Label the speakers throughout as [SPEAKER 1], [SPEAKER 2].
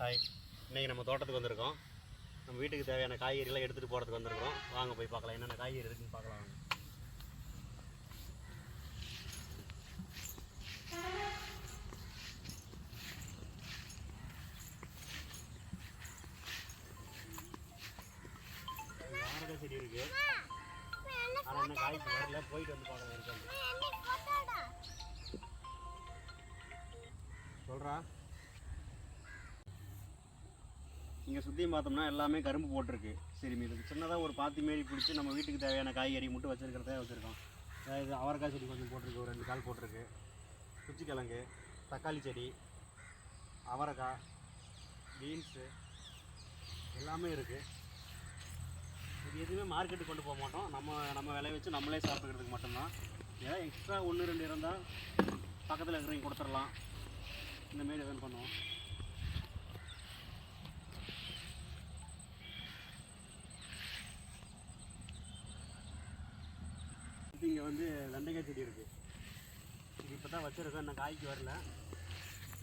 [SPEAKER 1] Hi இன்றைக்கி நம்ம தோட்டத்துக்கு வந்திருக்கோம். நம்ம வீட்டுக்கு தேவையான காய்கறிலாம் எடுத்துகிட்டு போகிறதுக்கு வந்திருக்கோம் வாங்க போய் பார்க்கலாம். என்னென்ன காய்கறி இருக்குன்னு பார்க்கலாம். வாங்க செடி இருக்கு? ஆனால் என்ன காய்ச்சி வரல. போயிட்டு வந்து பார்க்கலாம். இருக்காங்க சொல்கிறா இங்கே சுற்றியும் பார்த்தோம்னா எல்லாமே கரும்பு போட்டிருக்கு. சரி மீது சின்னதாக ஒரு பாத்தி மாரி பிடிச்சி நம்ம வீட்டுக்கு தேவையான காய்கறி மட்டும் வச்சுருக்கிறதே வச்சுருக்கோம். அதாவது அவரைக்காய் செடி கொஞ்சம் போட்டிருக்கு ஒரு ரெண்டு கால் போட்டிருக்கு. குச்சிக்கிழங்கு தக்காளி செடி அவரைக்காய் பீன்ஸு எல்லாமே இருக்குது இது எதுவுமே மார்க்கெட்டுக்கு கொண்டு போக மாட்டோம். நம்ம நம்ம விளைய வச்சு நம்மளே சாப்பிட்டுக்கிறதுக்கு மட்டும்தான். ஏதாவது எக்ஸ்ட்ரா ஒன்று ரெண்டு இருந்தால் பக்கத்தில் இருக்கிறவங்க கொடுத்துடலாம். இந்த மாரி எதுவும் பண்ணுவோம் இங்கே வந்து வெண்டைக்காய் செடி இருக்குது இது இப்போ தான் வச்சுருக்கோம் இன்னும் காய்க்கு வரல.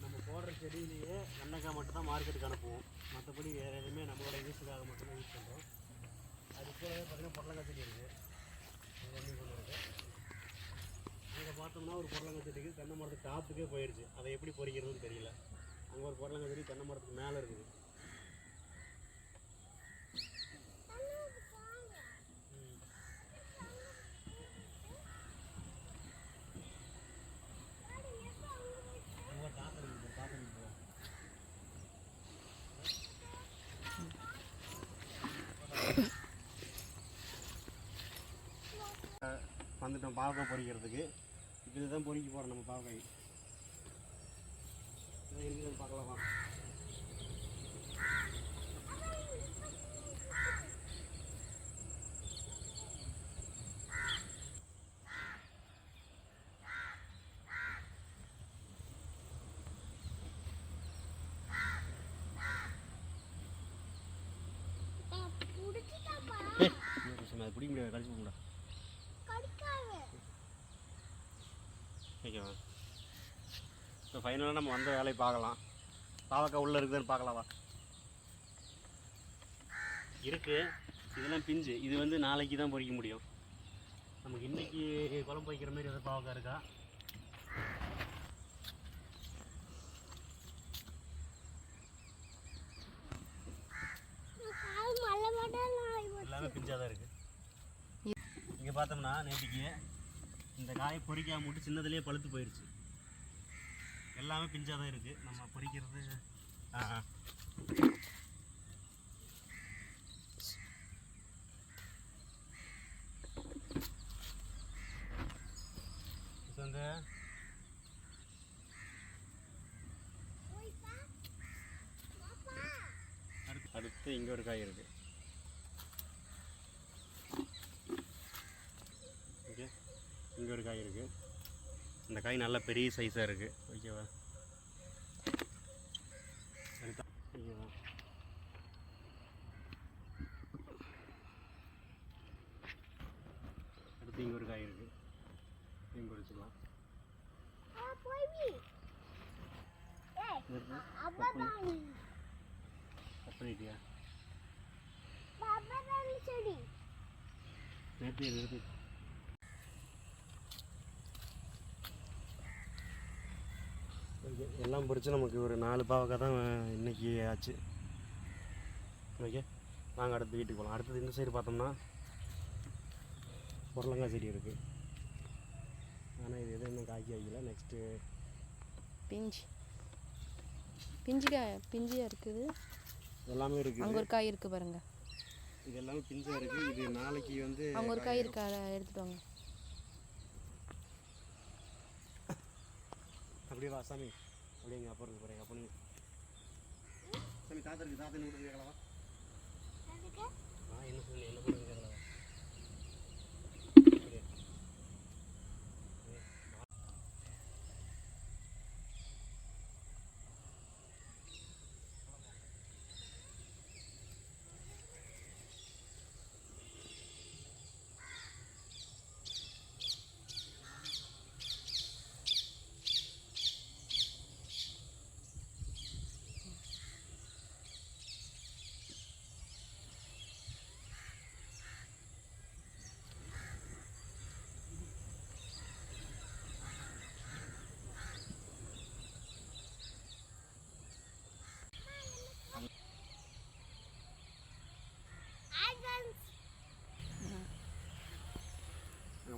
[SPEAKER 1] நம்ம போடுற செடியிலேயே வெண்டைக்காய் மட்டும் தான் மார்க்கெட்டுக்கு அனுப்புவோம். மற்றபடி வேறு எதுவுமே நம்மளோட யூஸுக்காக மட்டும்தான் யூஸ் பண்ணுறோம் அது கூடவே பார்த்தீங்கன்னா பொடலங்காய் செடி இருக்குது இருக்குது அங்கே பார்த்தோம்னா ஒரு பொடலங்காய் செடிக்கு தென்னை மரத்துக்கு டாப்புக்கே போயிடுச்சு அதை எப்படி பொறிக்கிறதுன்னு தெரியல. அங்கே ஒரு பொடலங்காய் செடி தென்னை மரத்துக்கு மேலே இருக்குது ம். அங்க ஒரு தாத்தா இருக்குது, தாத்தா இருக்குது. வந்துட்டோம் பாவக்காய் பொரிக்கிறதுக்கு. இப்போ இதுதான் பொரிக்க போகிறோம் நம்ம பாவக்காய் இதை இருக்கிறது பார்க்கலாமா பிடிக்க முடியாது கடிச்சு போடா ஓகேவா இப்போ ஃபைனலாக நம்ம வந்த வேலையை பார்க்கலாம். பாவக்காய் உள்ளே இருக்குதுன்னு பார்க்கலாமா இருக்கு. இதெல்லாம் பிஞ்சு. இது வந்து நாளைக்கு தான் பொரிக்க முடியும். நமக்கு இன்னைக்கு குழம்பு வைக்கிற மாதிரி எதாவது பாவக்காய் இருக்கா? எல்லாமே பிஞ்சாக தான் இருக்குது இங்கே பார்த்தோம்னா நேற்றுக்கு இந்த காயை பொறிக்காம மட்டும் சின்னதுலேயே பழுத்து போயிடுச்சு எல்லாமே பிஞ்சாக தான் இருக்குது நம்ம பொரிக்கிறது ஆ இப்போ வந்து அடுத்து அடுத்து இங்கே ஒரு காய் இருக்குது ஓகே இங்கே ஒரு காய் இருக்குது இந்த காய் நல்ல பெரிய சைஸாக இருக்குது ஓகேவா அடுத்தா ஓகேவா அடுத்து இங்கே ஒரு காய் இருக்குது இங்கே வச்சுக்கலாம் பண்ணிட்டியா நேற்று ஓகே எல்லாம் பொரிச்சு நமக்கு ஒரு நாலு பாவக்காய் தான் இன்னைக்கு ஆச்சு. ஓகே நாங்கள் அடுத்து வீட்டுக்கு போகலாம் அடுத்தது இந்த சைடு பார்த்தோம்னா புடலங்காய் செடி இருக்குது ஆனால் இது எதுவும் இன்னும் காய்க்க வைக்கல. நெக்ஸ்ட்டு
[SPEAKER 2] பிஞ்சு. பிஞ்சு காய் பிஞ்சியாக இருக்குது?
[SPEAKER 1] எல்லாமே இருக்குது.
[SPEAKER 2] அங்கே ஒரு காய் இருக்குது பாருங்க.
[SPEAKER 1] இது எல்லாமே பிஞ்சாக இருக்குது இது நாளைக்கு வந்து
[SPEAKER 2] அங்கே ஒரு காய் இருக்கு? அதை எடுத்துட்டு வாங்க.
[SPEAKER 1] அப்படியே வா சாமி. அப்படியே எங்கள் அப்பா இருக்கு பாருங்க அப்பா சாமி தாத்தா இருக்கு தாத்தா என்ன கேட்கலாம் என்ன சொல்லி என்ன பண்ணுங்க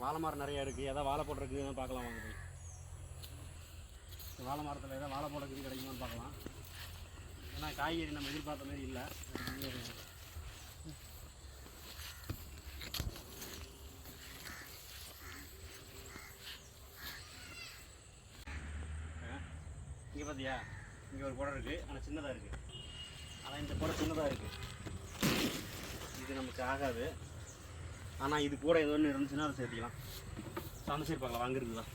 [SPEAKER 1] வாழை மரம் நிறையா இருக்குது எதாவது வாழை போடுறதுக்கு பார்க்கலாம் வாங்க போய். இந்த வாழை மரத்தில் எதாவது வாழை போடுறதுக்கு கிடைக்குமான்னு பார்க்கலாம். ஏன்னா காய்கறி நம்ம எதிர்பார்த்த மாதிரி இல்லை. இங்கே பார்த்தியா இங்கே ஒரு குடம் இருக்குது ஆனால் சின்னதாக இருக்குது ஆனால் இந்த குடம் சின்னதாக இருக்குது இது நமக்கு ஆகாது. ஆனால் இது கூட ஏதோ ஒன்று இருந்துச்சுன்னா அதை சேர்த்துக்கலாம். சமைச்சிருப்பாங்களா வாங்குறதுதான்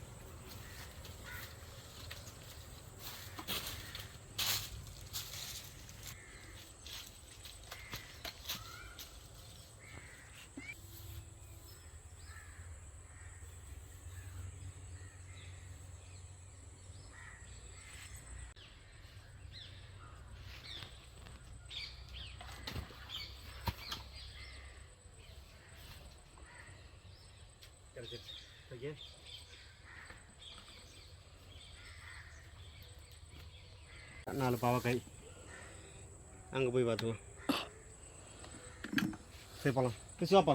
[SPEAKER 1] ஓகே நாலு பாவக்காய் அங்கே போய் பார்த்துக்கலாம் சரி போகலாம் சிவாப்பா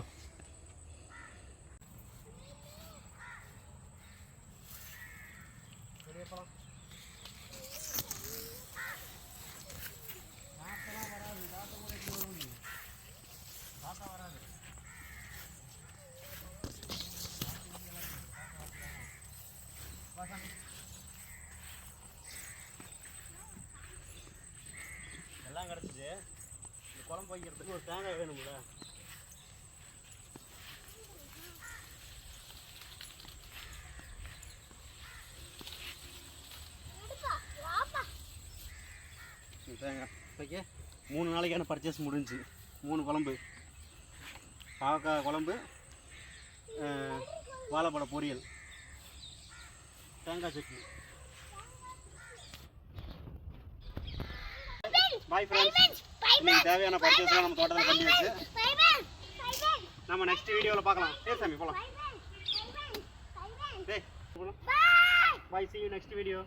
[SPEAKER 1] இந்த குழம்பு வைக்கிறதுக்கு ஒரு தேங்காய் வேணும்ல. இந்த தேங்காய். ஓகே மூணு நாளைக்கான பர்ச்சேஸ் முடிஞ்சு. மூணு குழம்பு. பாவக்காய் குழம்பு வாழைப்பழ பொரியல். தேங்காய் சட்னி. பாய் ஃப்ரெண்ட்ஸ் இன்னைக்கு தேவையான பர்ச்சேஸ்லாம் நம்ம தோட்டத்தில் பண்ணி வச்சு நம்ம நெக்ஸ்ட் வீடியோவில் பார்க்கலாம். சரி சாமி போகலாம் டேய். பாய் see you next video.